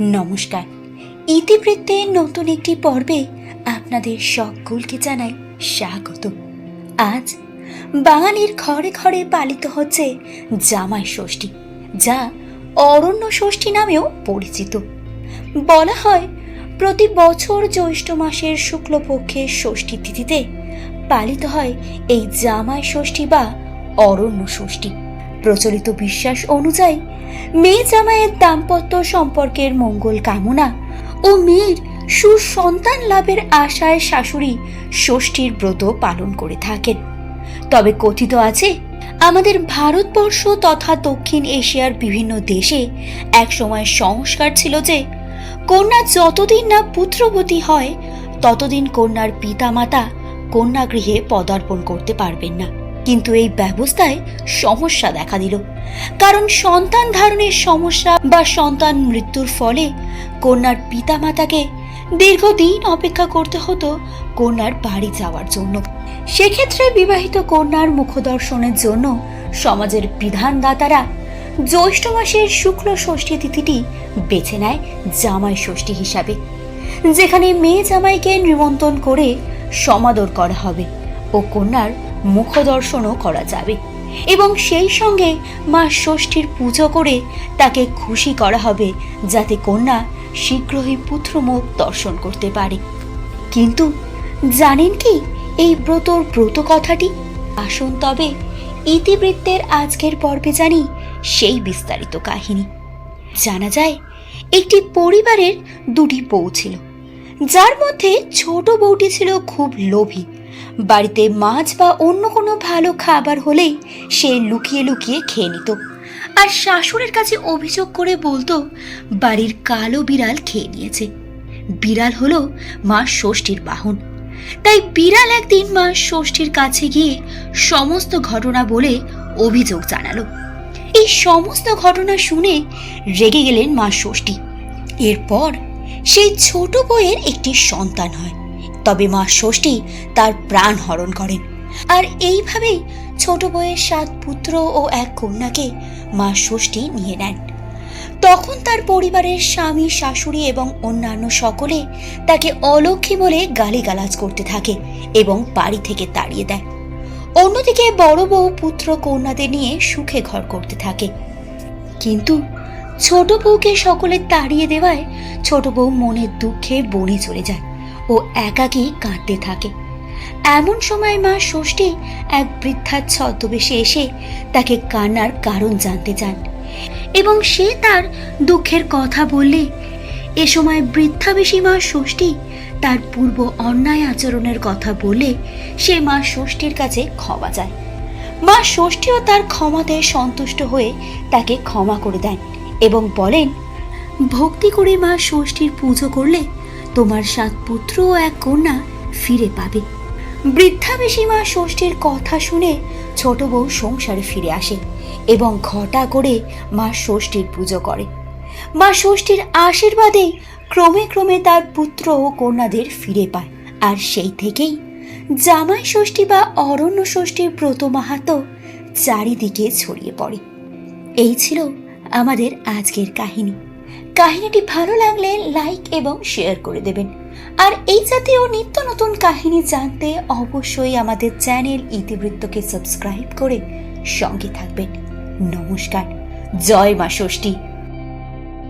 নমস্কার। ইতিবৃত্তের নতুন একটি পর্বে আপনাদের সকলকে জানাই স্বাগত। আজ বাঙালির ঘরে ঘরে পালিত হচ্ছে জামাই ষষ্ঠী, যা অরণ্য ষষ্ঠী নামেও পরিচিত। বলা হয়, প্রতি বছর জ্যৈষ্ঠ মাসের শুক্লপক্ষের ষষ্ঠী তিথিতে পালিত হয় এই জামাই ষষ্ঠী বা অরণ্য ষষ্ঠী। প্রচলিত বিশ্বাস অনুযায়ী, মেয়ে জামাইয়ের দাম্পত্য সম্পর্কের মঙ্গল কামনা ও মেয়ের সুসন্তান লাভের আশায় শাশুড়ি ষষ্ঠীর ব্রত পালন করে থাকেন। তবে কথিত আছে, আমাদের ভারতবর্ষ তথা দক্ষিণ এশিয়ার বিভিন্ন দেশে একসময় সংস্কার ছিল যে, কন্যা যতদিন না পুত্রবতী হয়, ততদিন কন্যার পিতামাতা কন্যাগৃহে পদার্পণ করতে পারবেন না। কিন্তু এই ব্যবস্থায় সমস্যা দেখা দিল। কারণ সন্তান ধারণের সমস্যা বা সন্তান মৃত্যুর ফলে কন্যার পিতামাতাকে দীর্ঘদিন অপেক্ষা করতে হতো কন্যার বাড়ি যাওয়ার জন্য। সেক্ষেত্রে বিবাহিত কন্যার মুখদর্শনের জন্য সমাজের বিধানদাতারা জ্যৈষ্ঠ মাসের শুক্ল ষষ্ঠী তিথিটি বেছে নেয় জামাই ষষ্ঠী হিসাবে, যেখানে মেয়ে জামাইকে নিমন্ত্রণ করে সমাদর করা হবে। ও কন্যার মুখদর্শনও করা যাবে। এবং সেই সঙ্গে মা ষষ্ঠীর পুজো করে তাকে খুশি করা হবে, যাতে কন্যা শীঘ্রই পুত্রমুখ দর্শন করতে পারে। কিন্তু জানেন কি এই ব্রতর ব্রত কথাটি? আসুন তবে ইতিবৃত্তের আজকের পর্বে জানি সেই বিস্তারিত কাহিনী। জানা যায়, একটি পরিবারের দুটি বউ ছিল। যার মধ্যে ছোট বউটি ছিল খুব লোভী। বাড়িতে মাছ বা অন্য কোনো ভালো খাবার হলেই সে লুকিয়ে লুকিয়ে খেয়ে নিত। আর শাশুড়ের কাছে অভিযোগ করে বলতো, বাড়ির কালো বিড়াল খেয়ে নিয়েছে। বিড়াল হলো মা ষষ্ঠীর বাহন। তাই বিড়াল একদিন মা ষষ্ঠীর কাছে গিয়ে সমস্ত ঘটনা বলে অভিযোগ জানালো। এই সমস্ত ঘটনা শুনে রেগে গেলেন মা ষষ্ঠী। এরপর সেই ছোট বইয়ের একটি সন্তান হয়। তবে মা ষষ্ঠী তার প্রাণ হরণ করেন। আর এইভাবেই ছোট বইয়ের সাত পুত্র ও এক কন্যাকে মা ষষ্ঠী নিয়ে নেন। তখন তার পরিবারের স্বামী, শাশুড়ি এবং অন্যান্য সকলে তাকে অলক্ষী বলে গালিগালাজ করতে থাকে এবং বাড়ি থেকে তাড়িয়ে দেয়। অন্যদিকে বড় বউ পুত্র কন্যাদের নিয়ে সুখে ঘর করতে থাকে। কিন্তু ছোট বউকে সকলে তাড়িয়ে দেওয়ায় ছোট বউ মনের দুঃখে বনে চলে যায়। ও একাকী কাঁদতে থাকে। এমন সময় মা ষষ্ঠী এক বৃদ্ধার ছদ্মবেশে এসে তাকে কান্নার কারণ জানতে চান এবং সে তার দুঃখের কথা বললে, এ সময় বৃদ্ধাবেশী মা ষষ্ঠী? তার পূর্ব অন্যায় আচরণের কথা বলে সে মা ষষ্ঠীর কাছে ক্ষমা যায় মা ষষ্ঠীও তার ক্ষমাতে সন্তুষ্ট হয়ে তাকে ক্ষমা করে দেন এবং বলেন, ভক্তি করে মা ষষ্ঠীর পুজো করলে তোমার সাত পুত্র ও এক কন্যা ফিরে পাবে। বৃদ্ধাবেশী মা ষষ্ঠীর কথা শুনে ছোট বউ সংসারে ফিরে আসে এবং ঘটা করে মা ষষ্ঠীর পুজো করে। মা ষষ্ঠীর আশীর্বাদে ক্রমে ক্রমে তার পুত্র ও কন্যাদের ফিরে পায়। আর সেই থেকেই জামাই ষষ্ঠী বা অরণ্য ষষ্ঠীর ব্রত মাহাত্ম চারিদিকে ছড়িয়ে পড়ে। এই ছিল আমাদের আজকের কাহিনী। কাহিনীটি ভালো লাগলে লাইক এবং শেয়ার করে দেবেন। আর এই জাতীয় নিত্য নতুন কাহিনী জানতে অবশ্যই আমাদের চ্যানেল ইতিবৃত্তকে সাবস্ক্রাইব করে সঙ্গে থাকবেন। নমস্কার, জয় মা ষষ্ঠী।